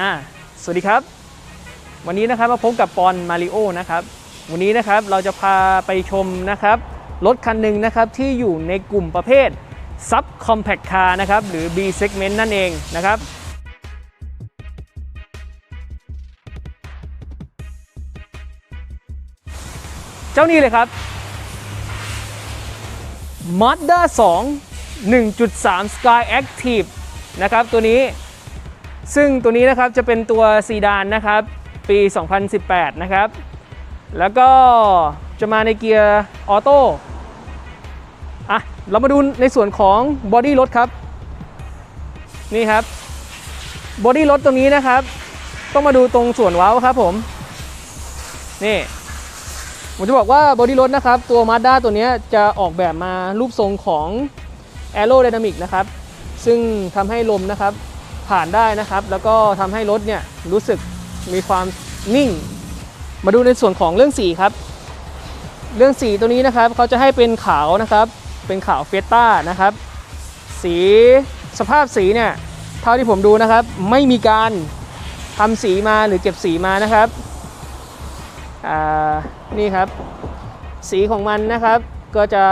อ่าสวัสดีครับ วันนี้นะครับมาพบกับปอนมาริโอนะครับวันนี้นะครับเราจะพาไปชมนะครับรถคันหนึ่งนะครับที่อยู่ในกลุ่มประเภท Sub Compact Car นะครับหรือ B Segment นั่นเองนะครับเจ้านี้เลยครับ Mazda 2 1.3 Sky Active นะครับตัวนี้ ซึ่งตัวนี้นะครับจะเป็นตัวซีดานนะครับปี 2018 นะครับ แล้วก็จะมาในเกียร์ออโต้อะเรามาดูในส่วนของบอดี้รถครับ นี่ครับบอดี้รถตรงนี้นะครับ ต้องมาดูตรงส่วนว้าวครับผม นี่ผมจะบอกว่าบอดี้รถนะครับ ตัว Mazda ตัวนี้จะออกแบบมารูปทรงของ Aerodynamic นะครับ ซึ่งทำให้ลมนะครับ ผ่านได้นะครับ แล้วก็ทำให้รถเนี่ยรู้สึกมีความนิ่ง มาดูในส่วนของเรื่องสีครับ เรื่องสีตัวนี้นะครับเขาจะให้เป็นขาวนะครับ เป็นขาวเฟสต้านะครับ สีสภาพสีเนี่ยเท่าที่ผมดูนะครับ ไม่มีการทำสีมาหรือเก็บสีมานะครับอ่านี่ครับ สีของมันนะครับก็จะ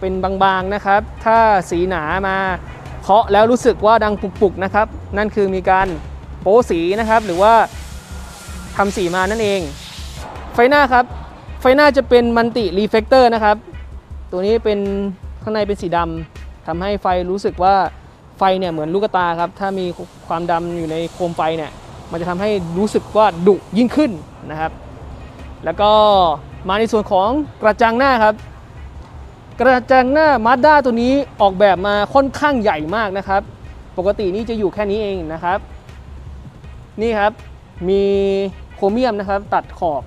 เป็นบางๆนะครับ ถ้าสีหนามาาะแล้วรู้สึกว่าดังปุกๆนะครับ นั่นคือมีการโป๊สีนะครับ หรือว่าทำสีมานั่นเอง ไฟหน้าครับ ไฟหน้าจะเป็นมันติรีเฟกเตอร์นะครับ ตัวนี้เป็นข้างในเป็นสีดำทำให้ไฟรู้สึกว่าไฟเนี่ยเหมือนลูกตาครับ ถ้ามีความดำอยู่ในโคมไฟเนี่ยมันจะทำให้รู้สึกว่าดุยิ่งขึ้นนะครับ แล้วก็มาในส่วนของกระจังหน้าครับ กระจังหน้ามาด้าตัวนี้ออกแบบมาค่อนข้างใหญ่มากนะครับ ปกตินี่จะอยู่แค่นี้เองนะครับ นี่ครับมีโครเมียมนะครับตัดขอบ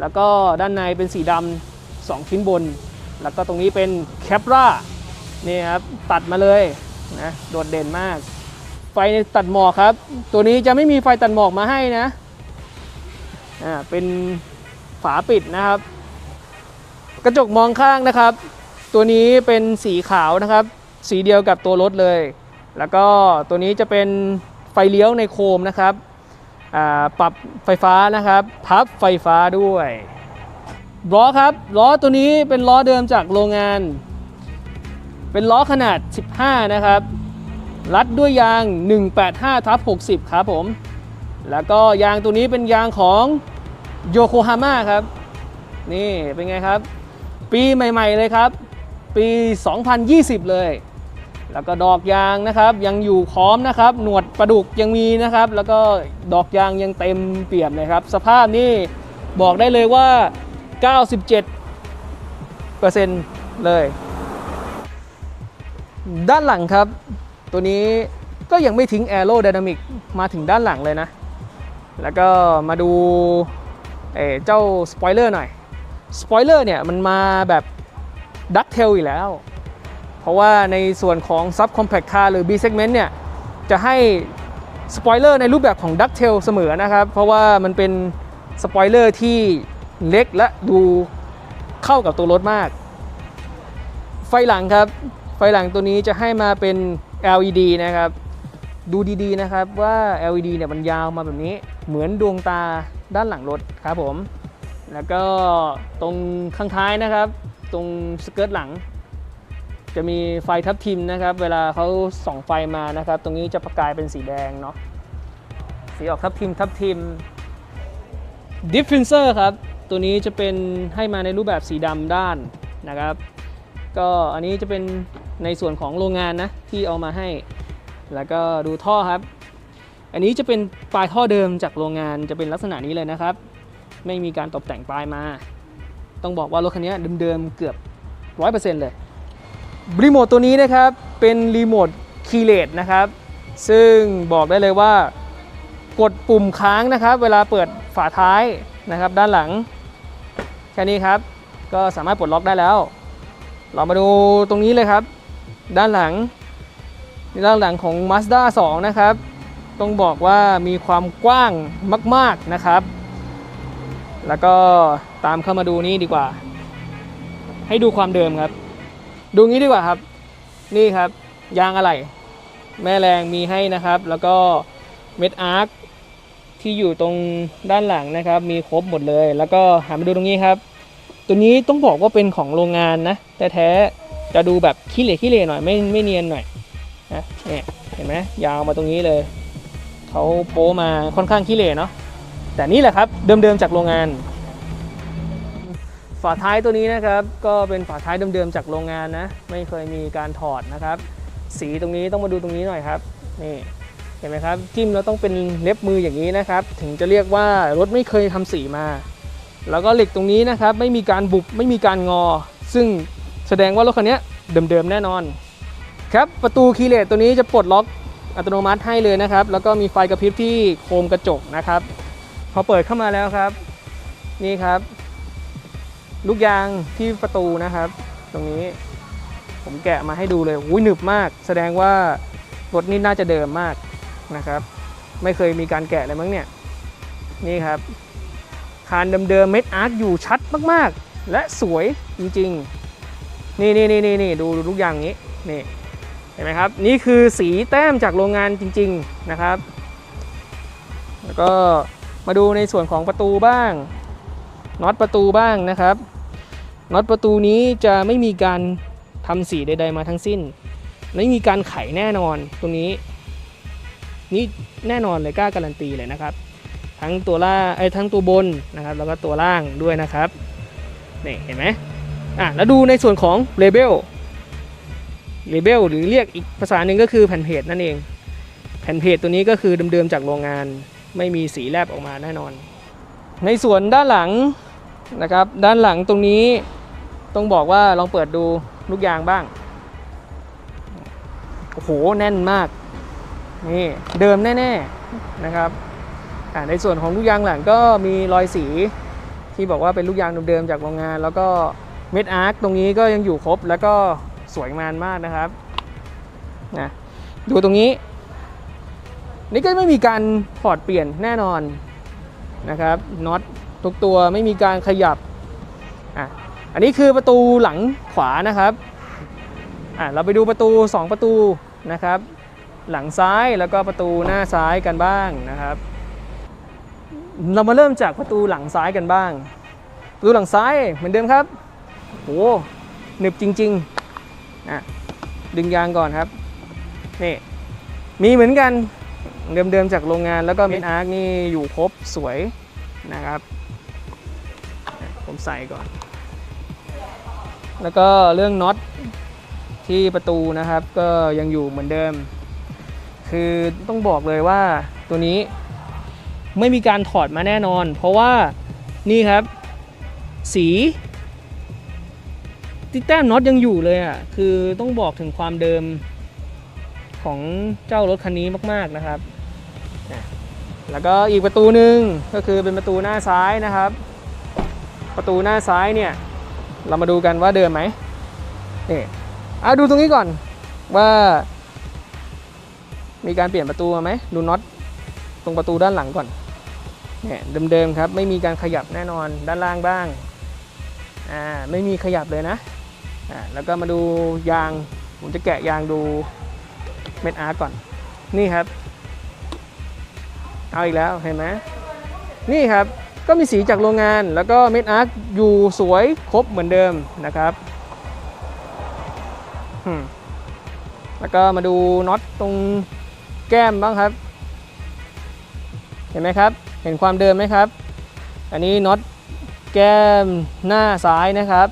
แล้วก็ด้านในเป็นสีดำสองชิ้นบน แล้วก็ตรงนี้เป็นแคปรานี่ครับตัดมาเลยนะโดดเด่นมาก ไฟตัดหมอกครับ ตัวนี้จะไม่มีไฟตัดหมอกมาให้นะอ่าเป็นฝาปิดนะครับ กระจกมองข้างนะครับ ตัวนี้เป็นสีขาวนะครับ สีเดียวกับตัวรถเลย แล้วก็ตัวนี้จะเป็นไฟเลี้ยวในโคมนะครับอ่าปรับไฟฟ้านะครับ พับไฟฟ้าด้วยล้อครับล้อตัวนี้เป็นล้อเดิมจากโรงงาน เป็นล้อขนาด 15 นะครับรัดด้วยยาง 185ทับ60 ครับผม แล้วก็ยางตัวนี้เป็นยางของโยโกฮาม่าครับ นี่เป็นไงครับ ปีใหม่ ๆ เลยครับ ปี 2020 เลย แล้วก็ดอกยางนะครับ ยังอยู่พร้อมนะครับ หนวดประดุกยังมีนะครับ แล้วก็ดอกยางยังเต็มเปี่ยมเลยครับ สภาพนี่บอกได้เลยว่า 97%เลย ด้านหลังครับ ตัวนี้ก็ยังไม่ทิ้ง Aero Dynamic มาถึงด้านหลังเลยนะ แล้วก็มาดูเเจ้าสปอยเลอร์หน่อย สปอยเลอร์เนี่ยมันมาแบบดักเทลอยู่แล้ว เพราะว่าในส่วนของ Sub Compact Car หรือ B Segment เนี่ย จะให้สปอยเลอร์ในรูปแบบของดักเทลเสมอนะครับ เพราะว่ามันเป็นสปอยเลอร์ที่เล็กและดูเข้ากับตัวรถมาก ไฟหลังครับ ไฟหลังตัวนี้จะให้มาเป็น LED นะครับ ดูดีๆนะครับว่า LED เนี่ยมันยาวมาแบบนี้เหมือนดวงตาด้านหลังรถครับผม แล้วก็ตรงข้างท้ายนะครับ ตรงสเกิร์ตหลัง จะมีไฟทับทิมนะครับ เวลาเขาส่องไฟมานะครับ ตรงนี้จะประกายเป็นสีแดงเนาะสีออกทับทิมทับทิมดิฟฟินเซอร์ครับ ตัวนี้จะเป็นให้มาในรูปแบบสีดำด้านนะครับ ก็อันนี้จะเป็นในส่วนของโรงงานนะ ที่เอามาให้ แล้วก็ดูท่อครับ อันนี้จะเป็นปลายท่อเดิมจากโรงงานจะเป็นลักษณะนี้เลยนะครับ ไม่มีการตกแต่งปลายมา ต้องบอกว่ารถคันนี้เดิมๆเกือบ 100%เลยรีโมทตัวนี้นะครับเป็นรีโมทคีย์เลสนะครับ ซึ่งบอกได้เลยว่ากดปุ่มค้างนะครับ เวลาเปิดฝาท้ายนะครับ ด้านหลัง แค่นี้ครับ ก็สามารถปลดล็อกได้แล้ว เรามาดูตรงนี้เลยครับ ด้านหลังด้านหลังของ Mazda 2 นะครับ ต้องบอกว่ามีความกว้างมาก ๆนะครับ แล้วก็ตามเข้ามาดูนี่ดีกว่า ให้ดูความเดิมครับ ดูงี้ดีกว่าครับ นี่ครับ ยางอะไหล่แม่แรงมีให้นะครับ แล้วก็เม็ดอาร์คที่อยู่ตรงด้านหลังนะครับ มีครบหมดเลย แล้วก็หันมาดูตรงนี้ครับ ตัวนี้ต้องบอกว่าเป็นของโรงงานนะ แต่แท้จะดูแบบขี้เหร่ขี้เหร่หน่อยไม่ไม่เนียนหน่อยนะเนี่ยเห็นไหมยาวมาตรงนี้เลยเขาโป้มาค่อนข้างขี้เหร่เนาะ แต่นี่แหละครับเดิมๆจากโรงงาน ฝาท้ายตัวนี้นะครับ ก็เป็นฝาท้ายเดิมๆจากโรงงานนะ ไม่เคยมีการถอดนะครับ สีตรงนี้ต้องมาดูตรงนี้หน่อยครับนี่เห็นไหมครับจิ้มแล้วต้องเป็นเล็บมืออย่างนี้นะครับ ถึงจะเรียกว่ารถไม่เคยทำสีมา แล้วก็เหล็กตรงนี้นะครับ ไม่มีการบุบไม่มีการงอ ซึ่งแสดงว่ารถคันนี้เดิมๆแน่นอน ครับประตูคีเลสตัวนี้จะปลดล็อกอัตโนมัติให้เลยนะครับ แล้วก็มีไฟกระพริบที่โคมกระจกนะครับ อเปิดเข้ามาแล้วครับ นี่ครับ ลูกยางที่ประตูนะครับ ตรงนี้ ผมแกะมาให้ดูเลยอุ้ยหนึบมาก แสดงว่ารถนี่น่าจะเดิมมากนะครับ ไม่เคยมีการแกะเลยมั้งเนี่ย นี่ครับคานเดิมๆเม็ดอาร์คอยู่ชัดมากๆ และสวยจริงๆ นี่นี่นี่นี่นี่ดูลูกยางนี้นี่เห็นไหมครับ นี่คือสีแต้มจากโรงงานจริง ๆนะครับ แล้วก็ มาดูในส่วนของประตูบ้างน็อตประตูบ้างนะครับน็อตประตูนี้จะไม่มีการทำสีใด ๆ มาทั้งสิ้น ไม่มีการไขแน่นอนตรงนี้นี่แน่นอนเลยกล้าการันตีเลยนะครับ ทั้งตัวล่าไอ้ทั้งตัวบนนะครับ แล้วก็ตัวล่างด้วยนะครับนี่เห็นไหมอะแล้วดูในส่วนของเลเบลเลเบลหรือเรียกอีกภาษาหนึ่งก็คือแผ่นเพจนั่นเอง แผ่นเพจตัวนี้ก็คือเดิมๆจากโรงงาน ไม่มีสีแลบออกมาแน่นอน ในส่วนด้านหลังนะครับ ด้านหลังตรงนี้ต้องบอกว่าลองเปิดดูลูกยางบ้าง โอ้โห แน่นมาก นี่เดิมแน่ ๆนะครับในส่วนของลูกยางหลังก็มีรอยสีที่บอกว่าเป็นลูกยางเดิมๆจากโรงงาน แล้วก็เม็ดอาร์คตรงนี้ก็ยังอยู่ครบแล้วก็สวยงามมากนะครับนะดูตรงนี้ นี่ก็ไม่มีการถอดเปลี่ยนแน่นอนนะครับน็อตทุกตัวไม่มีการขยับอะอันนี้คือประตูหลังขวานะครับอะเราไปดูประตู 2 ประตูนะครับ หลังซ้ายแล้วก็ประตูหน้าซ้ายกันบ้างนะครับ เรามาเริ่มจากประตูหลังซ้ายกันบ้าง ประตูหลังซ้ายเหมือนเดิมครับโหหนึบจริงๆอะดึงยางก่อนครับนี่มีเหมือนกัน เดิมๆจากโรงงานแล้วก็เมนอาร์คนี่อยู่ครบสวยนะครับ ผมใส่ก่อน แล้วก็เรื่องน็อตที่ประตูนะครับ ก็ยังอยู่เหมือนเดิม คือต้องบอกเลยว่าตัวนี้ไม่มีการถอดมาแน่นอน เพราะว่านี่ครับ สีที่แต้มน็อตยังอยู่เลยอะ คือต้องบอกถึงความเดิมของเจ้ารถคันนี้มาก ๆ นะครับ แล้วก็อีกประตูหนึ่งก็คือเป็นประตูหน้าซ้ายนะครับ ประตูหน้าซ้ายเนี่ยเรามาดูกันว่าเดิมไหมนี่เอาดูตรงนี้ก่อนว่า มีการเปลี่ยนประตูมาไหมดูน็อตตรงประตูด้านหลังก่อนเนี่ยเดิมๆครับ ไม่มีการขยับแน่นอนด้านล่างบ้างอ่าไม่มีขยับเลยนะอ่าแล้วก็มาดูยางผมจะแกะยางดูเม็ดอาร์ก่อน นี่ครับ เอาอีกแล้วเห็นไหมนี่ครับก็มีสีจากโรงงานแล้วก็เม็ดอาร์คอยู่สวยครบเหมือนเดิมนะครับแล้วก็มาดูน็อตตรงแก้มบ้างครับ เห็นไหมครับ เห็นความเดิมไหมครับ อันนี้น็อตแก้มหน้าซ้ายนะครับ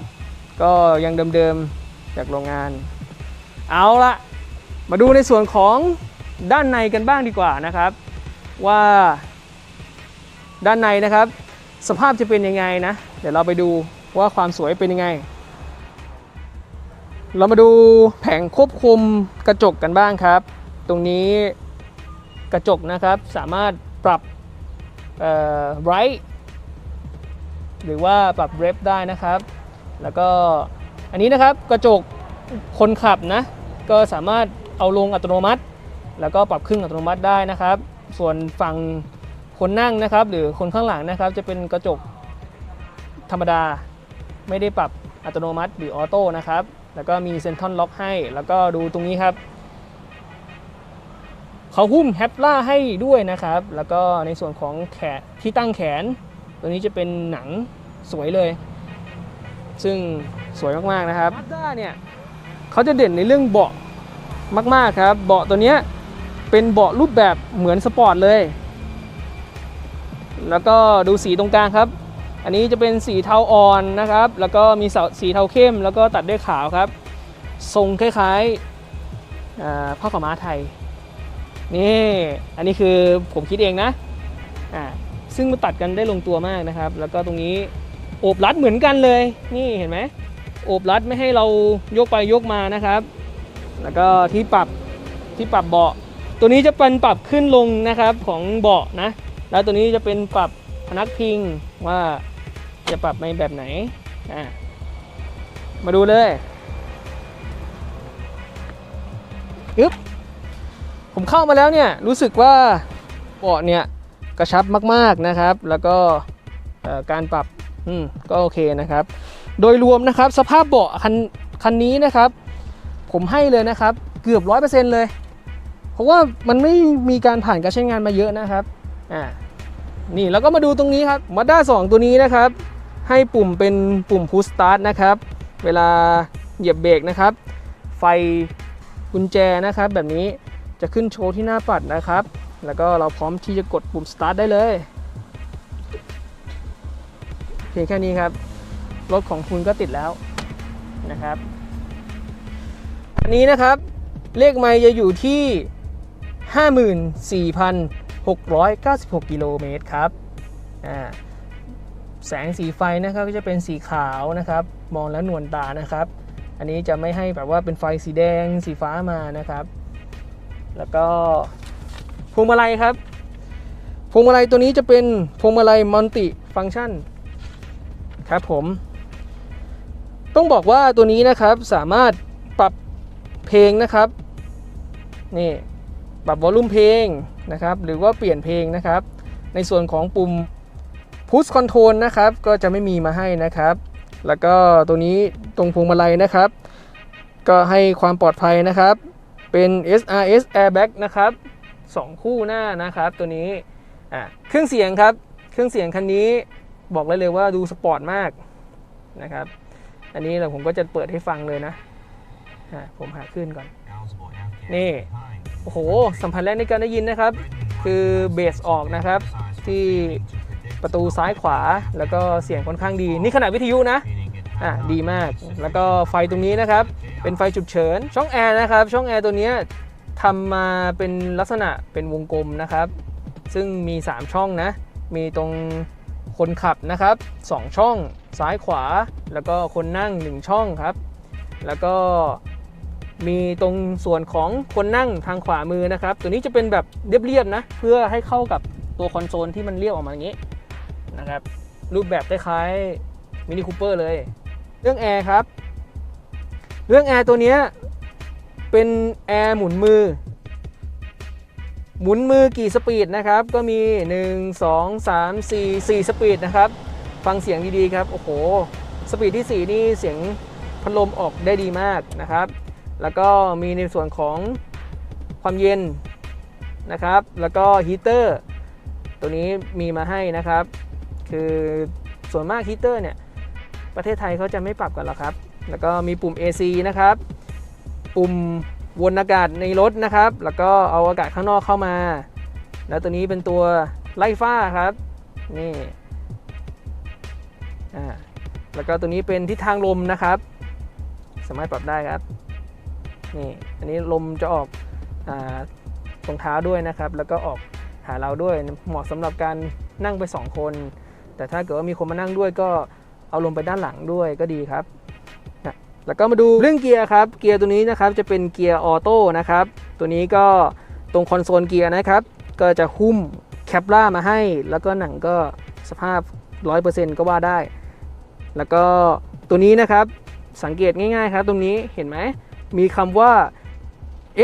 ก็ยังเดิมๆจากโรงงาน เอาละมาดูในส่วนของด้านในกันบ้างดีกว่านะครับ ว่าด้านในนะครับ สภาพจะเป็นยังไงนะ เดี๋ยวเราไปดูว่าความสวยเป็นยังไง เรามาดูแผงควบคุมกระจกกันบ้างครับ ตรงนี้กระจกนะครับสามารถปรับไรท์หรือว่าปรับเรฟได้นะครับ แล้วก็อันนี้นะครับกระจกคนขับนะ ก็สามารถเอาลงอัตโนมัติ แล้วก็ปรับครึ่งอัตโนมัติได้นะครับ ส่วนฝั่งคนนั่งนะครับ หรือคนข้างหลังนะครับ จะเป็นกระจกธรรมดา ไม่ได้ปรับอัตโนมัติหรือออโต้นะครับ แล้วก็มีเซนทรัลล็อกให้ แล้วก็ดูตรงนี้ครับเขาหุ้มแฮปล่าให้ด้วยนะครับ แล้วก็ในส่วนของแขนที่ตั้งแขน ตัวนี้จะเป็นหนังสวยเลย ซึ่งสวยมากๆนะครับมาด้าเนี่ยเขาจะเด่นในเรื่องเบาะมากๆครับ เบาะตัวเนี้ย เป็นเบาะรูปแบบเหมือนสปอร์ตเลย แล้วก็ดูสีตรงกลางครับ อันนี้จะเป็นสีเทาอ่อนนะครับ แล้วก็มีสีเทาเข้ม แล้วก็ตัดด้วยขาวครับ ทรงคล้ายๆอ่าผ้าขาวม้าไทย นี่ อันนี้คือผมคิดเองนะอ่าซึ่งมันตัดกันได้ลงตัวมากนะครับ แล้วก็ตรงนี้โอบรัดเหมือนกันเลย นี่เห็นไหมโอบรัดไม่ให้เรายกไปยกมานะครับ แล้วก็ที่ปรับที่ปรับเบาะ ตัวนี้จะเป็นปรับขึ้นลงนะครับของเบาะนะ แล้วตัวนี้จะเป็นปรับพนักพิงว่าจะปรับในแบบไหนมาดูเลยอึ๊บผมเข้ามาแล้วเนี่ยรู้สึกว่าเบาะเนี่ยกระชับมากๆนะครับ แล้วก็การปรับอืมก็โอเคนะครับ โดยรวมนะครับสภาพเบาะคันคันนี้นะครับ ผมให้เลยนะครับ เกือบ 100%เลย เพราะว่ามันไม่มีการผ่านการใช้งานมาเยอะนะครับอ่านี่แล้วก็มาดูตรงนี้ครับมาด้า2ตัวนี้นะครับ ให้ปุ่มเป็นปุ่ม push start นะครับ เวลาเหยียบเบรกนะครับ ไฟกุญแจนะครับแบบนี้จะขึ้นโชว์ที่หน้าปัดนะครับ แล้วก็เราพร้อมที่จะกดปุ่ม start ได้เลย เพียงแค่นี้ครับ รถของคุณก็ติดแล้วนะครับ อันนี้นะครับ เลขไมล์จะอยู่ที่ 54,696 กิโลเมตรครับแสงสีไฟนะครับก็จะเป็นสีขาวนะครับ มองแล้วนวลตานะครับ อันนี้จะไม่ให้แบบว่าเป็นไฟสีแดงสีฟ้ามานะครับ แล้วก็พวงมาลัยครับพวงมาลัยตัวนี้จะเป็นพวงมาลัยมัลติฟัง c t ชันครับผม ต้องบอกว่าตัวนี้นะครับสามารถปรับเพลงนะครับนี่ ปรับวอลลุ่มเพลงนะครับหรือว่าเปลี่ยนเพลงนะครับ ในส่วนของปุ่ม Push Control นะครับก็จะไม่มีมาให้นะครับ แล้วก็ตัวนี้ตรงพวงมาลัยนะครับ ก็ให้ความปลอดภัยนะครับ เป็น SRS Airbag นะครับ2คู่หน้านะครับ ตัวนี้อะเครื่องเสียงครับ เครื่องเสียงคันนี้บอกเลยเลยว่าดูสปอร์ตมากนะครับ อันนี้เราผมก็จะเปิดให้ฟังเลยนะอะผมหาขึ้นก่อน นี่ โอ้โห สัมผัสแรกในการได้ยินนะครับ คือเบสออกนะครับ ที่ประตูซ้ายขวาแล้วก็เสียงค่อนข้างดี นี่ขนาดวิทยุนะอะดีมาก แล้วก็ไฟตรงนี้นะครับ เป็นไฟฉุกเฉิน ช่องแอร์นะครับ ช่องแอร์ตัวนี้ทำมาเป็นลักษณะเป็นวงกลมนะครับ ซึ่งมี 3 ช่องนะ มีตรงคนขับนะครับ 2 ช่อง ซ้ายขวา แล้วก็คนนั่ง 1 ช่องครับ แล้วก็ มีตรงส่วนของคนนั่งทางขวามือนะครับ ตัวนี้จะเป็นแบบเรียบๆนะ เพื่อให้เข้ากับตัวคอนโซลที่มันเรียบออกมาอย่างนี้นะครับ รูปแบบคล้ายๆมินิคูเปอร์เลย เรื่องแอร์ครับ เรื่องแอร์ตัวนี้เป็นแอร์หมุนมือ หมุนมือกี่สปีดนะครับ ก็มี 1 2 3 4 4 สปีดนะครับ ฟังเสียงดีๆครับ โอ้โห สปีดที่ 4 นี่เสียงพัดลมออกได้ดีมากนะครับ แล้วก็มีในส่วนของความเย็นนะครับ แล้วก็ฮีเตอร์ตัวนี้มีมาให้นะครับ คือส่วนมากฮีเตอร์เนี่ยประเทศไทยเขาจะไม่ปรับกันหรอกครับ แล้วก็มีปุ่ม AC นะครับ ปุ่มวนอากาศในรถนะครับ แล้วก็เอาอากาศข้างนอกเข้ามา แล้วตัวนี้เป็นตัวไล่ฟ้าครับ นี่อ่าแล้วก็ตัวนี้เป็นทิศทางลมนะครับ สามารถปรับได้ครับ นี่อันนี้ลมจะออกอตรงเท้าด้วยนะครับ แล้วก็ออกหาเราด้วยเหมาะสำหรับการนั่งไป 2 คน แต่ถ้าเกิดว่ามีคนมานั่งด้วยก็เอาลงไปด้านหลังด้วยก็ดีครับนะแล้วก็มาดูเรื่องเกียร์ครับ เกียร์ตัวนี้นะครับจะเป็นเกียร์ออโต้นะครับ ตัวนี้ก็ตรงคอนโซลเกียร์นะครับ ก็จะหุ้มแคปล่ามาให้ แล้วก็หนังก็สภาพ 100%ก็ว่าได้ แล้วก็ตัวนี้นะครับสังเกตง่ายๆครับ ตรงนี้เห็นไหม มีคำว่า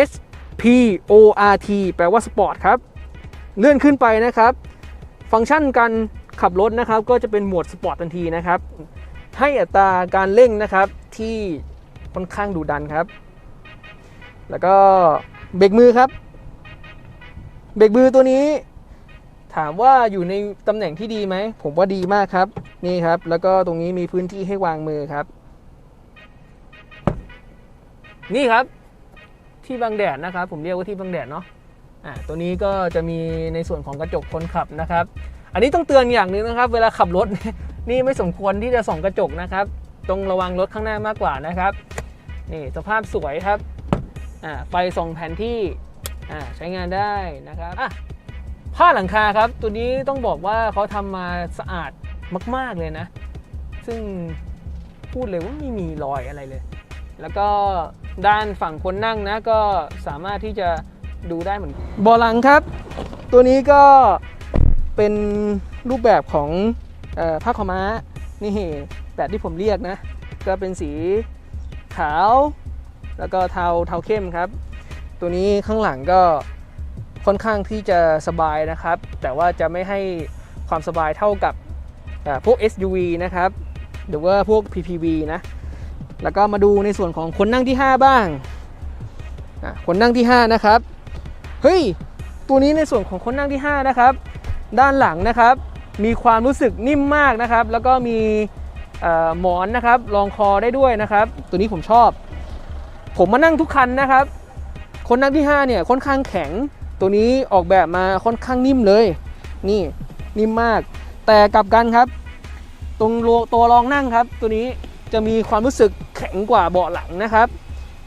S P O R T แปลว่าสปอร์ตครับ เลื่อนขึ้นไปนะครับ ฟังก์ชันการขับรถนะครับ ก็จะเป็นโหมดสปอร์ตทันทีนะครับ ให้อัตราการเร่งนะครับที่ค่อนข้างดุดันครับ แล้วก็เบรกมือครับ เบรกมือตัวนี้ ถามว่าอยู่ในตำแหน่งที่ดีไหม ผมว่าดีมากครับ นี่ครับ แล้วก็ตรงนี้มีพื้นที่ให้วางมือครับ นี่ครับที่บังแดดนะครับ ผมเรียกว่าที่บังแดดเนาะอ่าตัวนี้ก็จะมีในส่วนของกระจกคนขับนะครับ อันนี้ต้องเตือนอย่างหนึ่งนะครับ เวลาขับรถนี่ไม่สมควรที่จะส่องกระจกนะครับต้องระวังรถข้างหน้ามากกว่านะครับนี่สภาพสวยครับอ่าไฟส่องแผนที่อ่าใช้งานได้นะครับอะผ้าหลังคาครับ ตัวนี้ต้องบอกว่าเขาทำมาสะอาดมาก ๆเลยนะ ซึ่งพูดเลยว่าไม่มีรอยอะไรเลย แล้วก็ด้านฝั่งคนนั่งนะก็สามารถที่จะดูได้เหมือนเบาะหลังครับ ตัวนี้ก็เป็นรูปแบบของผ้าขม้านี่แบบที่ผมเรียกนะ ก็เป็นสีขาว แล้วก็เทาเทาเข้มครับ ตัวนี้ข้างหลังก็ค่อนข้างที่จะสบายนะครับ แต่ว่าจะไม่ให้ความสบายเท่ากับเอ่อพวก SUV นะครับ หรือว่าพวก PPV นะ แล้วก็มาดูในส่วนของคนนั่งที่ 5 บ้างอะคนนั่งที่ 5 นะครับ เฮ้ย ตัวนี้ในส่วนของคนนั่งที่ 5 นะครับ ด้านหลังนะครับ มีความรู้สึกนิ่มมากนะครับ แล้วก็มีหมอนนะครับรองคอได้ด้วยนะครับ ตัวนี้ผมชอบ ผมมานั่งทุกคันนะครับ คนนั่งที่ 5 เนี่ยค่อนข้างแข็ง ตัวนี้ออกแบบมาค่อนข้างนิ่มเลย นี่นิ่มมาก แต่กลับกันครับ ตรงตัวรองนั่งครับ ตัวนี้ จะมีความรู้สึกแข็งกว่าเบาะหลังนะครับ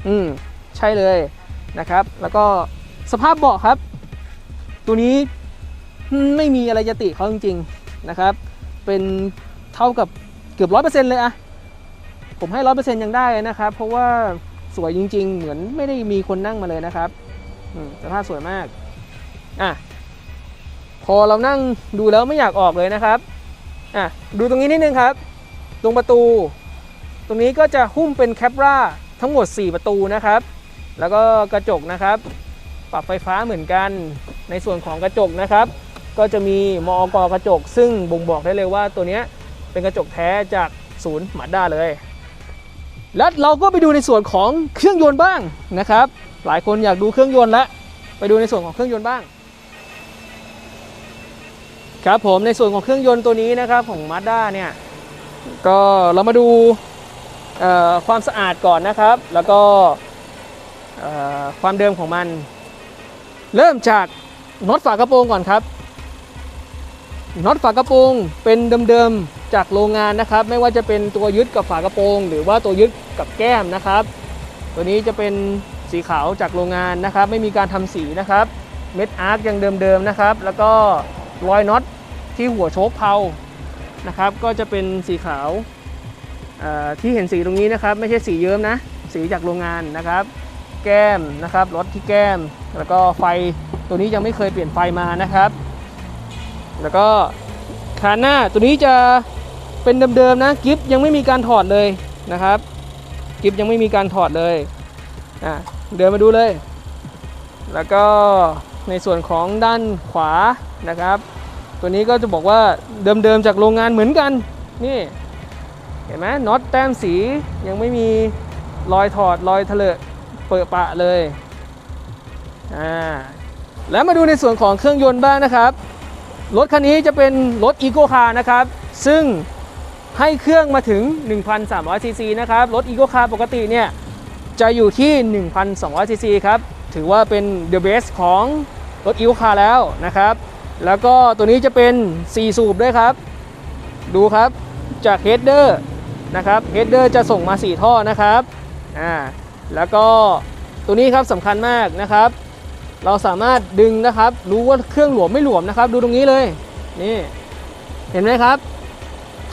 อืมใช่เลยนะครับ แล้วก็สภาพเบาะครับ ตัวนี้ไม่มีอะไรจะติเขาจริงๆนะครับ เป็นเท่ากับเกือบร้อยเปอร์เซ็นต์เลยอะผมให้ร้อยเปอร์เซ็นต์ยังได้นะครับ เพราะว่าสวยจริง ๆ เหมือนไม่ได้มีคนนั่งมาเลยนะครับอืมสภาพสวยมากอะพอเรานั่งดูแล้วไม่อยากออกเลยนะครับอะดูตรงนี้นิดนึงครับ ตรงประตู ตรงนี้ก็จะหุ้มเป็นแคปราทั้งหมด 4 ประตูนะครับ แล้วก็กระจกนะครับ ปรับไฟฟ้าเหมือนกัน ในส่วนของกระจกนะครับ ก็จะมีมอกกระจก ซึ่งบ่งบอกได้เลยว่าตัวนี้เป็นกระจกแท้จากศูนย์มาด้าเลย แล้วเราก็ไปดูในส่วนของเครื่องยนต์บ้างนะครับ หลายคนอยากดูเครื่องยนต์แล้วไปดูในส่วนของเครื่องยนต์บ้างครับผมในส่วนของเครื่องยนต์ตัวนี้นะครับของ Mazda เนี่ยก็เรามาดู ความสะอาดก่อนนะครับ แล้วก็ความเดิมของมัน เริ่มจากน็อตฝากระโปรงก่อนครับน็อตฝากระโปรงเป็นเดิมๆจากโรงงานนะครับ ไม่ว่าจะเป็นตัวยึดกับฝากระโปรง หรือว่าตัวยึดกับแก้มนะครับ ตัวนี้จะเป็นสีขาวจากโรงงานนะครับ ไม่มีการทำสีนะครับเม็ดอาร์คยังเดิมๆนะครับ แล้วก็รอยน็อตที่หัวโชคเพลานะครับ ก็จะเป็นสีขาว ที่เห็นสีตรงนี้นะครับไม่ใช่สีเยิ้มนะ สีจากโรงงานนะครับ แก้มนะครับรถที่แก้ม แล้วก็ไฟตัวนี้ยังไม่เคยเปลี่ยนไฟมานะครับ แล้วก็คานหน้าตัวนี้จะเป็นเดิมๆนะกิฟยังไม่มีการถอดเลยนะครับกิฟยังไม่มีการถอดเลยอะเดินมาดูเลย แล้วก็ในส่วนของด้านขวานะครับ ตัวนี้ก็จะบอกว่าเดิมๆจากโรงงานเหมือนกันนี่ เห็นไหมน็อตแต้มสียังไม่มีรอยถอดรอยทะเลเปิดปะเลยอ่าแล้วมาดูในส่วนของเครื่องยนต์บ้างนะครับ รถคันนี้จะเป็นรถอีโ c คาร์นะครับ ซึ่งให้เครื่องมาถึง 1,300 ซีซีนะครับ รถอีโ c คาร์ปกติเนี่ยจะอยู่ที่ 1,200 ซีซีครับ ถือว่าเป็น the best ของรถอีโ c คาร์แล้วนะครับ แล้วก็ตัวนี้จะเป็น 4 สูบด้วยครับ ดูครับจากเฮดเดอร์ นะครับเฮดเดอร์จะส่งมา 4 ท่อนะครับอ่าแล้วก็ตัวนี้ครับสำคัญมากนะครับ เราสามารถดึงนะครับ รู้ว่าเครื่องหลวมไม่หลวมนะครับ ดูตรงนี้เลยนี่เห็นไหมครับ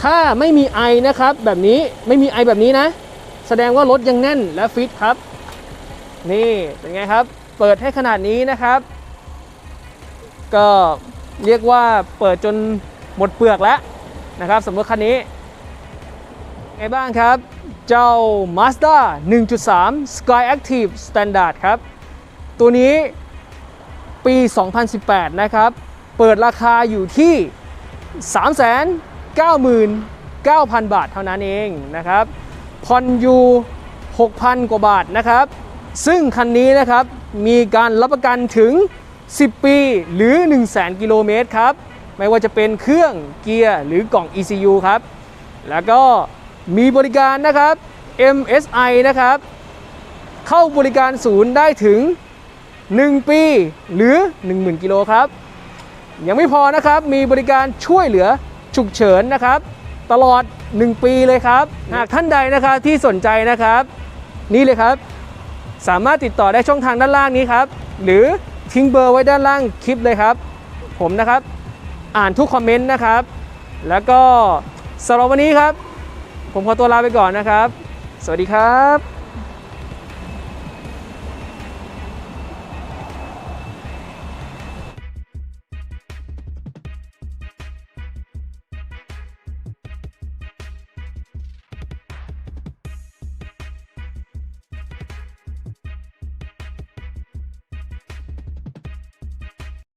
ถ้าไม่มีไอนะครับแบบนี้ไม่มีไอแบบนี้นะ แสดงว่ารถยังแน่นและฟิตครับ นี่เป็นไงครับ เปิดให้ขนาดนี้นะครับ ก็เรียกว่าเปิดจนหมดเปลือกแล้วนะครับสำหรับคันนี้ ไงบ้างครับ เจ้า Mazda 1.3 Sky Active Standard ครับ ตัวนี้ปี 2018 นะครับ เปิดราคาอยู่ที่ 399,000 บาทเท่านั้นเองนะครับผ่อนอยู่ 6,000 กว่าบาทนะครับ ซึ่งคันนี้นะครับมีการรับประกันถึง 10 ปีหรือ 1 0 0 0 0แกิโลเมตรครับ ไม่ว่าจะเป็นเครื่องเกียร์หรือกล่อง ECU ครับ แล้วก็ มีบริการนะครับ MSI นะครับ เข้าบริการศูนย์ได้ถึง 1 ปีหรือ 10,000 กิโลครับ ยังไม่พอนะครับ มีบริการช่วยเหลือฉุกเฉินนะครับ ตลอด 1 ปีเลยครับ หากท่านใดนะครับที่สนใจนะครับ นี่เลยครับ สามารถติดต่อได้ช่องทางด้านล่างนี้ครับ หรือทิ้งเบอร์ไว้ด้านล่างคลิปเลยครับ ผมนะครับ อ่านทุกคอมเมนต์นะครับ แล้วก็สำหรับวันนี้ครับ ผมขอตัวลาไปก่อนนะครับ สวัสดีครับ